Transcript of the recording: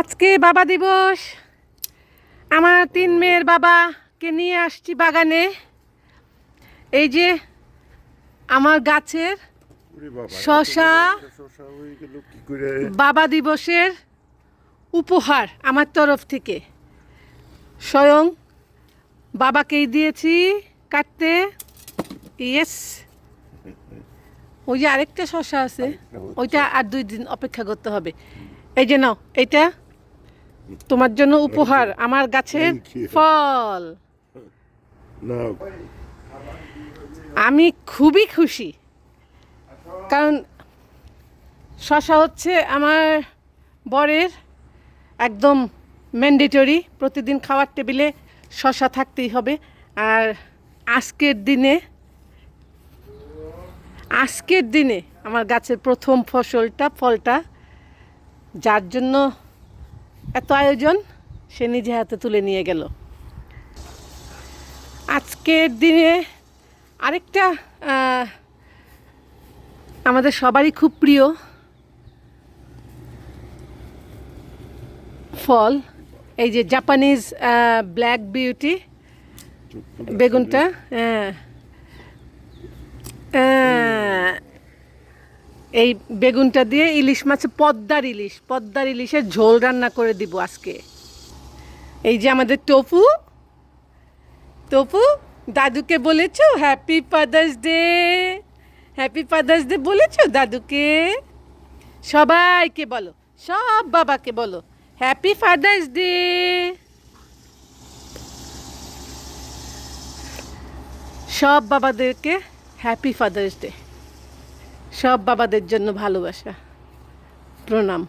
আজকে বাবা দিবস। আমার তিন মেয়ের বাবাকে নিয়ে আসছি বাগানে। এই যে আমার গাছের শশা। বাবা দিবসের উপহার আমার তরফ থেকে। স্বয়ং বাবাকেই দিয়েছি কাটতে। ইয়েস ওই যে আরেকটা শশা আছে ওইটা আর দুই দিন অপেক্ষা করতে হবে। এই যে নাও এইটা। তোমার জন্য উপহার আমার গাছের ফল। আমি খুবই খুশি কারণ শশা হচ্ছে আমার বরের একদম ম্যান্ডেটরি প্রতিদিন খাওয়ার টেবিলে শশা থাকতেই হবে। আর আজকের দিনে আজকের দিনে আমার গাছের প্রথম ফসলটা ফলটা যার জন্য এত আয়োজন সে নিজে হাতে তুলে নিয়ে গেল। আজকের দিনে আরেকটা আমাদের সবারই খুব প্রিয় ফল এই যে জাপানিজ ব্ল্যাক বিউটি বেগুনটা হ্যাঁ। এই বেগুনটা দিয়ে ইলিশ মাছে, পদ্মার ইলিশ, পদ্মার ইলিশের ঝোল রান্না করে দিব আজকে। এই যে আমাদের টপু টপু, দাদুকে বলেছ happy father's day happy father's day বলেছ দাদুকে? সবাইকে বলো, সব বাবাকে বলো হ্যাপি ফাদার্স ডে সব বাবাদেরকে হ্যাপি ফাদার্স ডে সব বাবাদের জন্য ভালোবাসা। প্রণাম।